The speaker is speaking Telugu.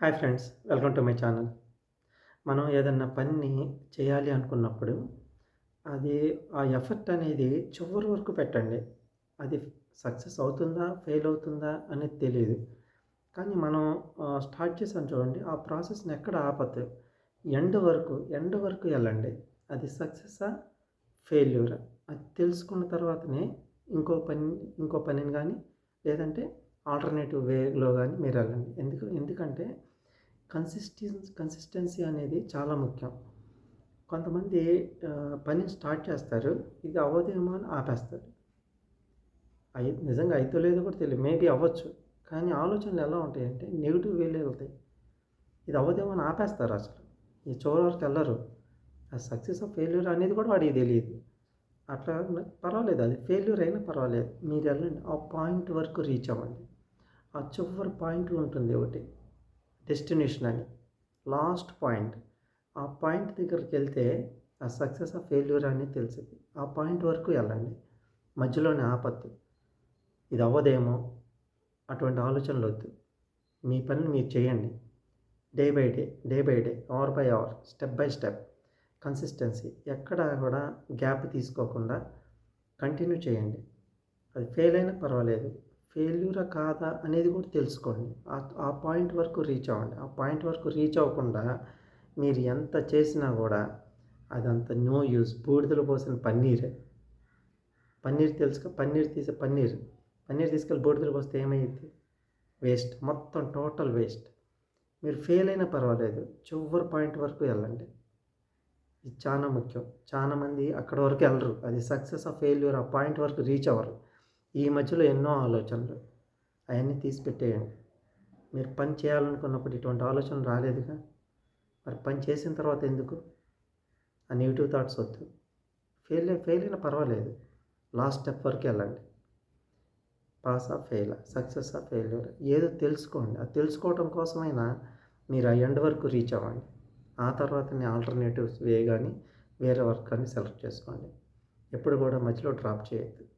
Hi friends welcome to my channel. మనం ఏదన్నా పనిని చేయాలి అనుకున్నప్పుడు అది ఆ ఎఫర్ట్ అనేది చివరి వరకు పెట్టండి. అది సక్సెస్ అవుతుందా ఫెయిల్ అవుతుందా అనేది తెలియదు కానీ మనం స్టార్ట్ చేసాం చూడండి ఆ ప్రాసెస్ని ఎక్కడ ఆపద్దు. ఎండ్ వరకు ఎండ్ వరకు వెళ్ళండి. అది సక్సెసా ఫెయిల్యూరా? అది తెలుసుకున్న తర్వాతనే ఇంకో పని ఇంకో పనిని కానీ లేదంటే ఆల్టర్నేటివ్ వేలో కానీ మీరు వెళ్ళండి. ఎందుకు ఎందుకంటే కన్సిస్టెన్స్ కన్సిస్టెన్సీ అనేది చాలా ముఖ్యం. కొంతమంది పని స్టార్ట్ చేస్తారు ఇది అవ్వదేమో అని ఆపేస్తారు. అయి నిజంగా అయితే లేదో కూడా తెలియదు మేబీ అవ్వచ్చు. కానీ ఆలోచనలు ఎలా ఉంటాయంటే నెగిటివ్ వేలే వెళ్తాయి. ఇది అవ్వదేమో అని ఆపేస్తారు అసలు. ఈ చివరి వరకు వెళ్ళరు ఆ సక్సెస్ ఆఫ్ ఫెయిల్యూర్ అనేది కూడా వాడికి తెలియదు. అట్లా పర్వాలేదు అది ఫెయిల్యూర్ అయినా పర్వాలేదు. మీరు వెళ్ళండి ఆ పాయింట్ వరకు రీచ్ అవ్వండి. ఆ చివరి పాయింట్ ఉంటుంది ఒకటి. డెస్టినేషన్ అని. లాస్ట్ పాయింట్ ఆ పాయింట్ దగ్గరికి వెళ్తే ఆ సక్సెస్ ఆ ఫెయిల్యూర్ అనేది తెలిసింది ఆ పాయింట్ వరకు వెళ్ళండి. మధ్యలోనే ఆపద్దు. ఇది అవ్వదేమో అటువంటి ఆలోచనలు వద్దు. మీ పని మీరు చేయండి. Day by day day by day hour by hour step by step consistency ఎక్కడ కూడా గ్యాప్ తీసుకోకుండా కంటిన్యూ చేయండి. అది ఫెయిల్ అయినా పర్వాలేదు. ఫెయిల్యూరా కాదా అనేది కూడా తెలుసుకోండి. ఆ- ఆ పాయింట్ వరకు రీచ్ అవ్వండి. ఆ పాయింట్ వరకు రీచ్ అవ్వకుండా మీరు ఎంత చేసినా కూడా అదంత నో యూస్ బూడిదలు పోసిన పన్నీరే. పన్నీర్ తెలుసుక పన్నీర్ తీసే పన్నీర్. పన్నీర్ తీసుకెళ్ళి బూడిదలు పోస్తే ఏమైంది? వేస్ట్. మొత్తం టోటల్ వేస్ట్. మీరు ఫెయిల్ అయినా పర్వాలేదు. చివరి పాయింట్ వరకు వెళ్ళండి. ఇది చాలా ముఖ్యం. చాలామంది అక్కడ వరకు వెళ్ళరు. అది సక్సెస్ ఆ ఫెయిల్యూర్ ఆ పాయింట్ వరకు రీచ్ అవ్వరు. ఈ మధ్యలో ఎన్నో ఆలోచనలు అవన్నీ తీసి పెట్టేయండి. మీరు పని చేయాలనుకున్నప్పుడు ఇటువంటి ఆలోచన రాలేదుగా? మరి పని చేసిన తర్వాత ఎందుకు? ఆ నెగిటివ్ థాట్స్ వద్దు. ఫెయిల్ ఫెయిల్ అయినా పర్వాలేదు. లాస్ట్ స్టెప్ వరకు వెళ్ళండి. పాస్ ఆ ఫెయిల్ సక్సెస్ ఆ ఫెయిల్యూర్ ఏదో తెలుసుకోండి. అది తెలుసుకోవడం కోసమైనా మీరు ఆ ఎండ్ వరకు రీచ్ అవ్వండి. ఆ తర్వాతనే ఆల్టర్నేటివ్స్ వే కానీ వేరే వర్క్ కానీ సెలెక్ట్ చేసుకోండి. ఎప్పుడు కూడా మధ్యలో డ్రాప్ చేయొద్దు.